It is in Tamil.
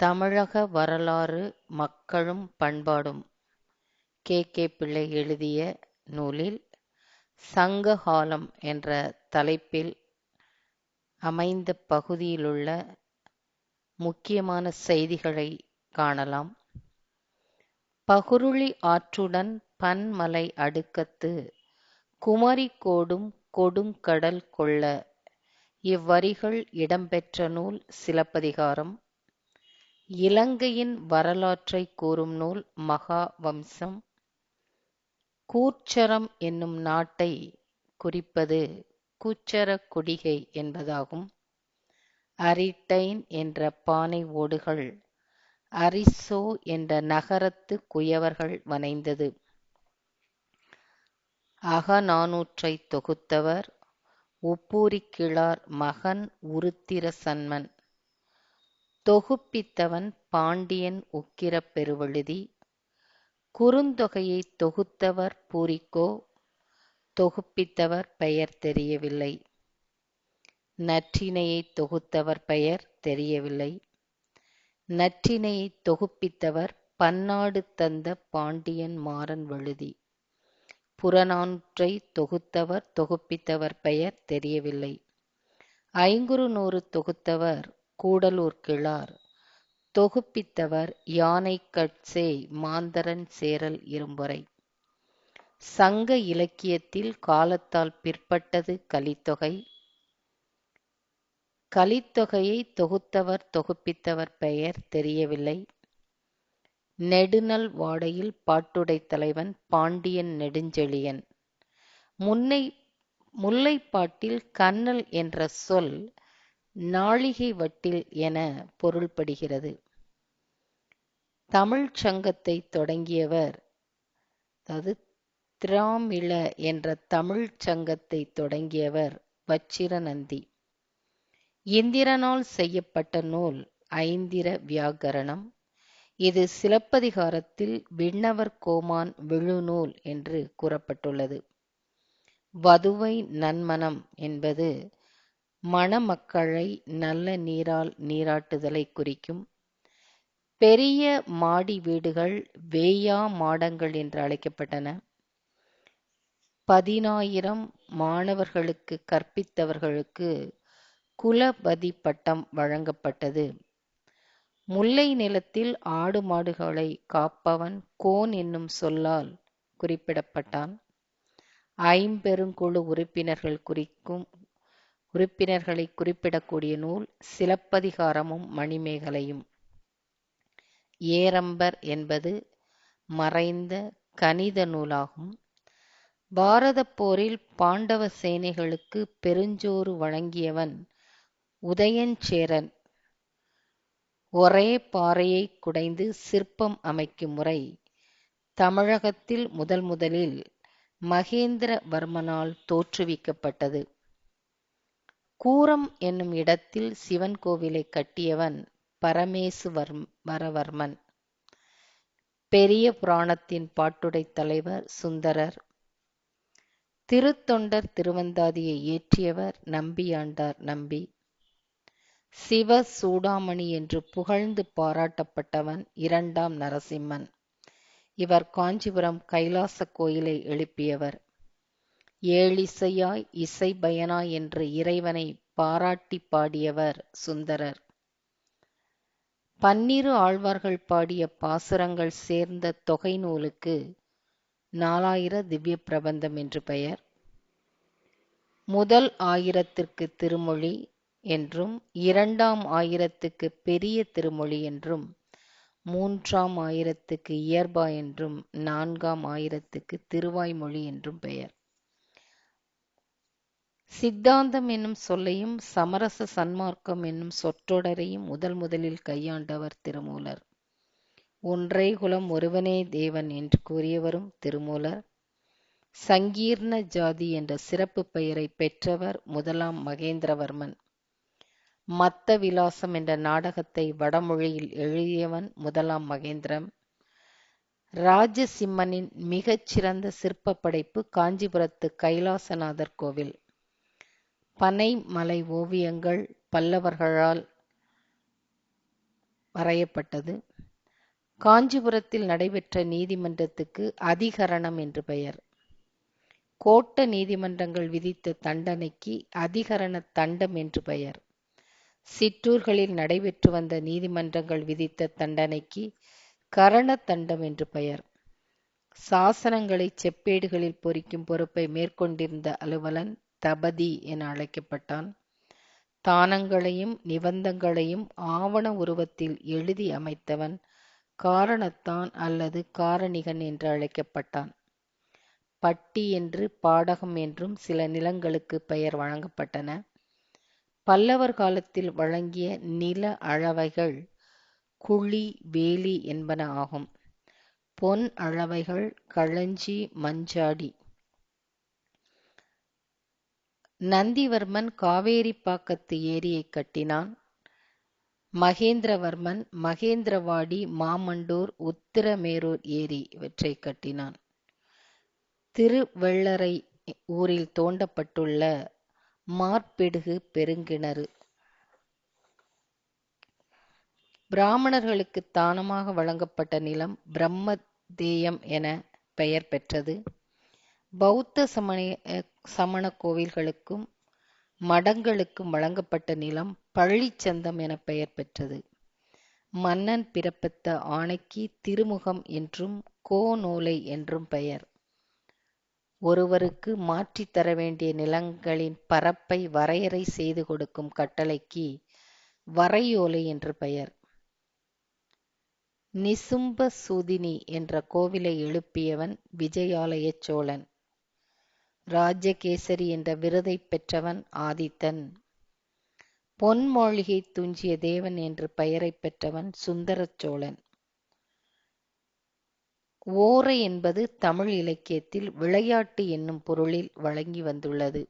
தமிழக வரலாறு மக்களும் பண்பாடும் கே. கே. பிள்ளை எழுதிய நூலில் சங்ககாலம் என்ற தலைப்பில் அமைந்த பகுதியிலுள்ள முக்கியமான செய்திகளை காணலாம். பகுருளி ஆற்றுடன் பன்மலை அடுக்கத்து குமரி கோடும் கொடுங்கடல் கொள்ள இவ்வரிகள் இடம்பெற்ற நூல் சிலப்பதிகாரம். இலங்கையின் வரலாற்றைக் கூறும் நூல் மகாவம்சம். கூர்ச்சரம் என்னும் நாட்டை குறிப்பது கூச்சர குடிகை என்பதாகும். அரிட்டைன் என்ற பானை ஓடுகள் அரிசோ என்ற நகரத்து குயவர்கள் வனைந்தது. அகநானூற்றை தொகுத்தவர் உப்பூரிக்கிழார் மகன் உருத்திர சன்மன். தொகுப்பித்தவன் பாண்டியன் உக்கிரப் பெருவழுதி. குறுந்தொகையைத் தொகுத்தவர் பூரிக்கோ. தொகுப்பித்தவர் பெயர் தெரியவில்லை. நற்றினையைத் தொகுத்தவர் பெயர் தெரியவில்லை. நற்றினையைத் தொகுப்பித்தவர் பன்னாடு தந்த பாண்டியன் மாறன் வழுதி. புறநானூற்றைத் தொகுத்தவர் தொகுப்பித்தவர் பெயர் தெரியவில்லை. ஐங்குறுநூறு தொகுத்தவர் கூடலூர் கிழார். தொகுப்பித்தவர் யானைகட்சேய் மாந்தரன் சேரல் இரும்பொறை. சங்க இலக்கியத்தில் காலத்தால் பிற்பட்டது கலித்தொகை. கலித்தொகையைத் தொகுத்தவர் தொகுப்பித்தவர் பெயர் தெரியவில்லை. நெடுநல் வாடையில் பாட்டுடைத் தலைவன் பாண்டியன் நெடுஞ்செழியன். முல்லைப்பாட்டில் கன்னல் என்ற சொல் நாழிகை வட்டில் என பொருள்படுகிறது. தமிழ்ச் சங்கத்தை தொடங்கியவர் திராமிழ என்ற தமிழ்ச் சங்கத்தை தொடங்கியவர் வச்சிரநந்தி. இந்திரனால் செய்யப்பட்ட நூல் ஐந்திர வியாகரணம் இது சிலப்பதிகாரத்தில் விண்ணவர் கோமான் விழுநூல் என்று கூறப்பட்டுள்ளது. வதுவை நன்மனம் என்பது மணமக்களை நல்ல நீரால் நீராட்டுதலைக் குறிக்கும். பெரிய மாடி வீடுகள் வேயா மாடங்கள் என்று அழைக்கப்பட்டன. பதினாயிரம் மாணவர்களுக்குக் கற்பித்தவர்களுக்கு குலபதி பட்டம் வழங்கப்பட்டது. முல்லை நிலத்தில் ஆடு மாடுகளைக் காப்பவன் கோன் என்னும் சொல்லால் குறிப்பிடப்பட்டான். ஐம்பெருங்குழு உறுப்பினர்கள் குறிக்கும் உறுப்பினர்களைக் குறிப்பிடக்கூடிய நூல் சிலப்பதிகாரமும் மணிமேகலையும். ஏரம்பர் என்பது மறைந்த கணித நூலாகும். பாரதப் போரில் பாண்டவ சேனைகளுக்கு பெருஞ்சோறு வழங்கியவன் உதயஞ்சேரன். ஒரே பாறையை குடைந்து சிற்பம் அமைக்கும் முறை தமிழகத்தில் முதல் முதலில் மகேந்திரவர்மனால் தோற்றுவிக்கப்பட்டது. கூரம் என்னும் இடத்தில் சிவன் கோவிலை கட்டியவன் பரமேசுவரவர்மன். பெரிய புராணத்தின் பாட்டுடை தலைவர் சுந்தரர். திருத்தொண்டர் திருவந்தாதியை இயற்றியவர் நம்பியாண்டார் நம்பி. சிவ சூடாமணி என்று புகழ்ந்து பாராட்டப்பட்டவன் இரண்டாம் நரசிம்மன். இவர் காஞ்சிபுரம் கைலாசக் கோயிலை எழுப்பியவர். ஏழிசையாய் இசைபயனாய் என்று இறைவனை பாராட்டிப் பாடியவர் சுந்தரர். பன்னிரு ஆழ்வார்கள் பாடிய பாசுரங்கள் சேர்ந்த தொகை நூலுக்கு நாலாயிர திவ்ய பிரபந்தம் என்று பெயர். முதல் ஆயிரத்திற்கு திருமொழி என்றும் இரண்டாம் ஆயிரத்துக்கு பெரிய திருமொழி என்றும் மூன்றாம் ஆயிரத்துக்கு இயற்பா என்றும் நான்காம் ஆயிரத்துக்கு திருவாய்மொழி என்றும் பெயர். சித்தாந்தம் என்னும் சொல்லையும் சமரச சன்மார்க்கம் என்னும் சொற்றொடரையும் முதல் முதலில் கையாண்டவர் திருமூலர். ஒன்றே குலம் ஒருவனே தேவன் என்று கூறியவரும் திருமூலர். சங்கீர்ண ஜாதி என்ற சிறப்பு பெயரைப் பெற்றவர் முதலாம் மகேந்திரவர்மன். மத்த விலாசம் என்ற நாடகத்தை வடமொழியில் எழுதியவன் முதலாம் மகேந்திரன். ராஜசிம்மனின் மிகச்சிறந்த சிறந்த படைப்பு காஞ்சிபுரத்து கைலாசநாதர் கோவில். பனை மலை ஓவியங்கள் பல்லவர்களால் வரையப்பட்டது. காஞ்சிபுரத்தில் நடைபெற்ற நீதிமன்றத்துக்கு அதிகரணம் என்று பெயர். கோட்ட நீதிமன்றங்கள் விதித்த தண்டனைக்கு அதிகரண தண்டம் என்று பெயர். சிற்றூர்களில் நடைபெற்று வந்த நீதிமன்றங்கள் விதித்த தண்டனைக்கு கரண தண்டம் என்று பெயர். சாசனங்களை செப்பேடுகளில் பொறிக்கும் பொறுப்பை மேற்கொண்டிருந்த அலுவலன் தபதி என அழைக்கப்பட்டான். தானங்களையும் நிபந்தங்களையும் ஆவண உருவத்தில் எழுதி அமைத்தவன் காரணத்தான் அல்லது காரணிகன் என்று அழைக்கப்பட்டான். பட்டி என்று பாடகம் என்றும் சில நிலங்களுக்கு பெயர் வழங்கப்பட்டன. பல்லவர் காலத்தில் வழங்கிய நில அளவைகள் குழி வேலி என்பன ஆகும். பொன் அளவைகள் களஞ்சி மஞ்சாடி. நந்திவர்மன் காவேரிப்பாக்கத்து ஏரியை கட்டினான். மகேந்திரவர்மன் மகேந்திரவாடி மாமண்டூர் உத்திரமேரூர் ஏரி இவற்றை கட்டினான். திருவெள்ளரை ஊரில் தோண்டப்பட்டுள்ள மார்பிடுகு பெருங்கிணறு. பிராமணர்களுக்கு தானமாக வழங்கப்பட்ட நிலம் பிரம்மதேயம் என பெயர் பெற்றது. பௌத்த சமய சமண கோவில்களுக்கும் மடங்களுக்கும் வழங்கப்பட்ட நிலம் பள்ளிச்சந்தம் என பெயர் பெற்றது. மன்னன் பிறப்பித்த ஆணைக்கு திருமுகம் என்றும் கோநூலை என்றும் பெயர். ஒருவருக்கு மாற்றித் தர வேண்டிய நிலங்களின் பரப்பை வரையறை செய்து கொடுக்கும் கட்டளைக்கு வரையோலை என்று பெயர். நிசும்ப சூதினி என்ற கோவிலை எழுப்பியவன் விஜயாலய சோழன். ராஜகேசரி என்ற விருதை பெற்றவன் ஆதித்தன். பொன்மொழிகை துஞ்சிய தேவன் என்று பெயரை பெற்றவன் சுந்தர சோழன் ஓரை என்பது தமிழ் இலக்கியத்தில் விளையாட்டு என்னும் பொருளில் வழங்கி வந்துள்ளது.